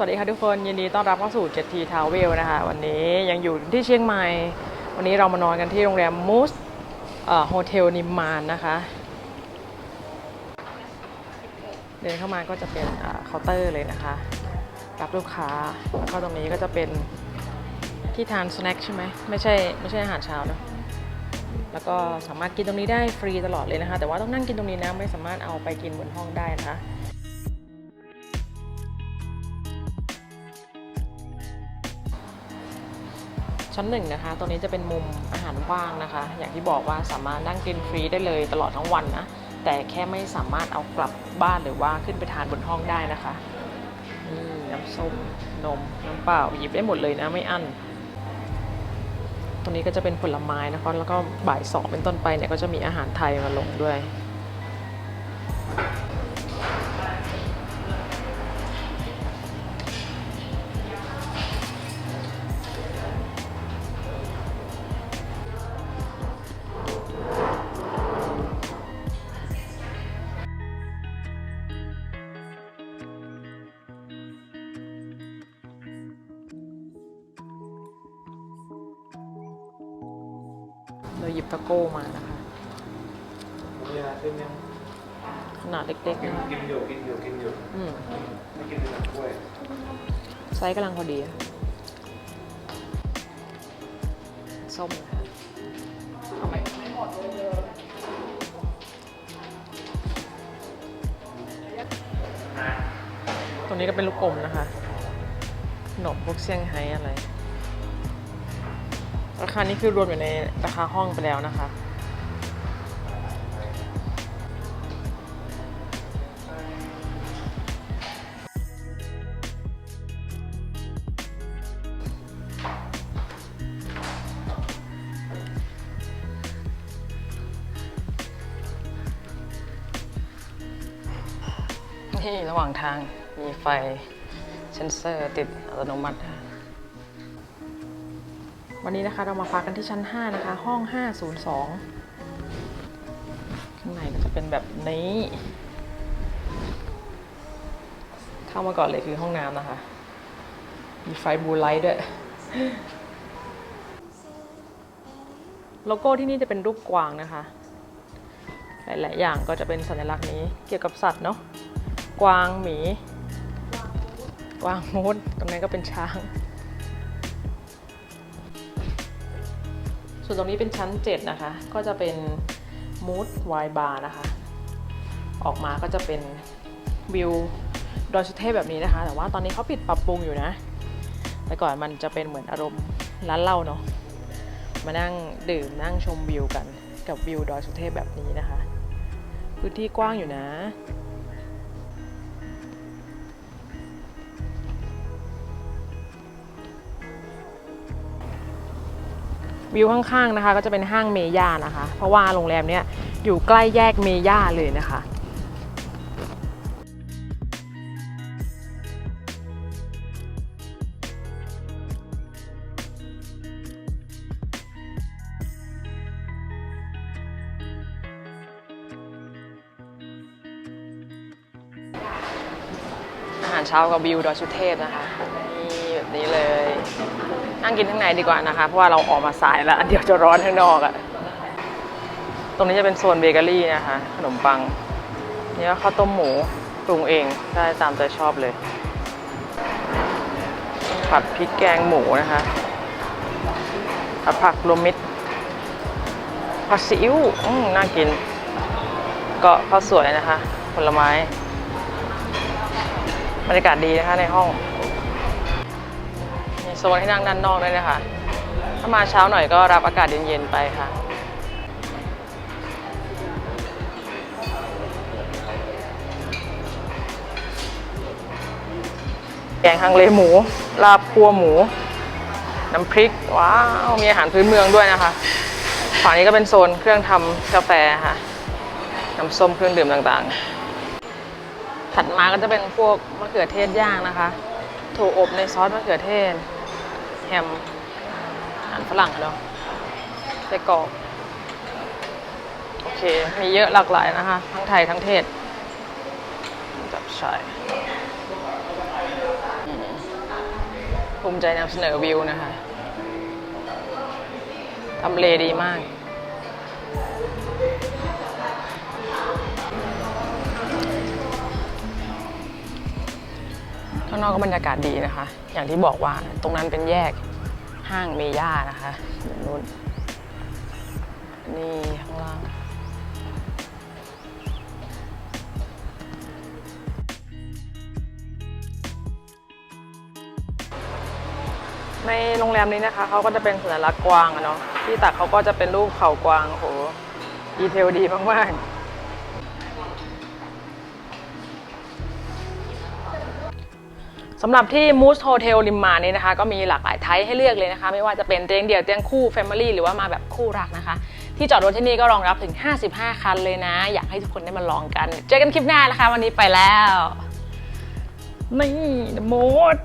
สวัสดีค่ะทุกคนยินดีต้อนรับเข้าสู่ 7T Travel นะคะวันนี้ยังอยู่ที่เชียงใหม่ วันนี้เรามานอนกันที่โรงแรมมูสโฮเทลนิมมานนะคะ เดินเข้ามาก็จะเป็นเคาน์เตอร์เลยนะคะ รับลูกค้า แล้วก็ตรงนี้ก็จะเป็นที่ทานสแน็คใช่ไหมไม่ใช่ไม่ใช่อาหารเช้านะแล้วก็สามารถกินตรงนี้ได้ฟรีตลอดเลยนะคะ แต่ว่าต้องนั่งกินตรงนี้นะไม่สามารถเอาไปกินบนห้องได้นะคะ ชั้นหนึ่งนะคะตัวนี้จะเป็นมุมอาหารว่างนะคะ อย่างที่บอกว่าสามารถนั่งกินฟรีได้เลยตลอดทั้งวันนะ แต่แค่ไม่สามารถเอากลับบ้านหรือว่าขึ้นไปทานบนห้องได้นะคะนี่น้ำส้มนมน้ำเปล่าหยิบได้หมดเลยนะไม่อั้นตรงนี้ก็จะเป็นผลไม้นะคะแล้วก็บ่ายสองเป็นต้นไปเนี่ยก็จะมีอาหารไทยมาลงด้วย เราหยิบตะโก้มานะคะ เวลาเส้นยังขนาดเล็กๆกินนะกินอยู่กินอยู่กินอยู่อืมไม่กินเป็นกล้วยไซส์กำลังพอดีอะส้มนะคะเอาไหมตรงนี้ก็เป็นลูกอมนะคะ ขนมพวกเซี่ยงไฮ้อะไร ราคานี้คือรวมอยู่ในราคาห้องไปแล้วนะคะ นี่ระหว่างทางมีไฟเซนเซอร์ติดอัตโนมัติค่ะ วันนี้นะคะเรามาพักกันที่ชั้น 5 นะคะ ห้อง 502 ข้างในก็จะเป็นแบบนี้ เข้ามาก่อนเลยคือห้องน้ำนะคะ มีไฟบูไลท์ด้วย โลโก้ที่นี่จะเป็นรูปกวางนะคะ หลาย ๆ อย่างก็จะเป็นสัญลักษณ์นี้เกี่ยวกับสัตว์เนาะ กวางหมี กวางมูด ตรงนี้นก็เป็นช้าง ส่วนตรงนี้เป็นชั้น 7 นะคะ ก็จะเป็นมูดไวบาร์นะคะ ออกมาก็จะเป็นวิวดอยสุเทพแบบนี้นะคะ แต่ว่าตอนนี้เขาปิดปรับปรุงอยู่นะ แต่ก่อนมันจะเป็นเหมือนอารมณ์ร้านเหล้าเนาะ มานั่งดื่มนั่งชมวิวกันกับวิวดอยสุเทพแบบนี้นะคะ พื้นที่กว้างอยู่นะ วิวข้างๆนะคะ ก็จะเป็นห้างเมย่านะคะ เพราะว่าโรงแรมเนี้ยอยู่ใกล้แยกเมย่าเลยนะคะอาหารเช้ากับวิวดอยสุเทพนะคะนี่แบบนี้เลย นั่งกินข้างในดีกว่านะคะ เพราะว่าเราออกมาสายแล้ว เดี๋ยวจะร้อนข้างนอกอะตรงนี้จะเป็นโซนเบเกอรี่นะคะ ขนมปังนี่ก็ข้าวต้มหมูปรุงเองได้ตามใจชอบเลยผัดพริกแกงหมูนะคะผัดผักรวมมิตรผัดซีอิ๊วน่ากิน ก็ข้าวสวยนะคะ ผลไม้ บรรยากาศดีนะคะในห้อง โซนให้นั่งด้านนอกด้วยนะคะ ถ้ามาเช้าหน่อยก็รับอากาศเย็นๆไปค่ะ แกงฮังเลหมู ลาบคั่วหมู น้ำพริก ว้าว มีอาหารพื้นเมืองด้วยนะคะฝั่งนี้ก็เป็นโซนเครื่องทำกาแฟค่ะ น้ำส้มเครื่องดื่มต่างๆ ถัดมาก็จะเป็นพวกมะเขือเทศย่างนะคะถั่วอบในซอสมะเขือเทศ แฮมอาหารฝรั่งเนาะไส้กรอกโอเค มีเยอะหลากหลายนะคะ ทั้งไทยทั้งเทศ จับใช่อืมภูมิใจนำเสนอวิวนะคะทำเลดีมาก ข้างนอกก็บรรยากาศดีนะคะ อย่างที่บอกว่าตรงนั้นเป็นแยกห้างเมย่านะคะนู้นนี่ข้างล่างในโรงแรมนี้นะคะเขาก็จะเป็นสัญลักษณ์กวางอะเนาะที่ตักเขาก็จะเป็นรูปเขากวางโหดีเทลดีมากๆ สำหรับที่ Moose Hotel ริมมานี้นะคะ ก็มีหลากหลายไทป์ให้เลือกเลยนะคะ ไม่ว่าจะเป็นเตียงเดี่ยวเตียงคู่ Family หรือว่ามาแบบคู่รักนะคะ ที่จอดรถที่นี่ก็รองรับถึง 55 คันเลยนะ อยากให้ทุกคนได้มาลองกัน เจอกันคลิปหน้านะคะ วันนี้ไปแล้ว นี่ The Moose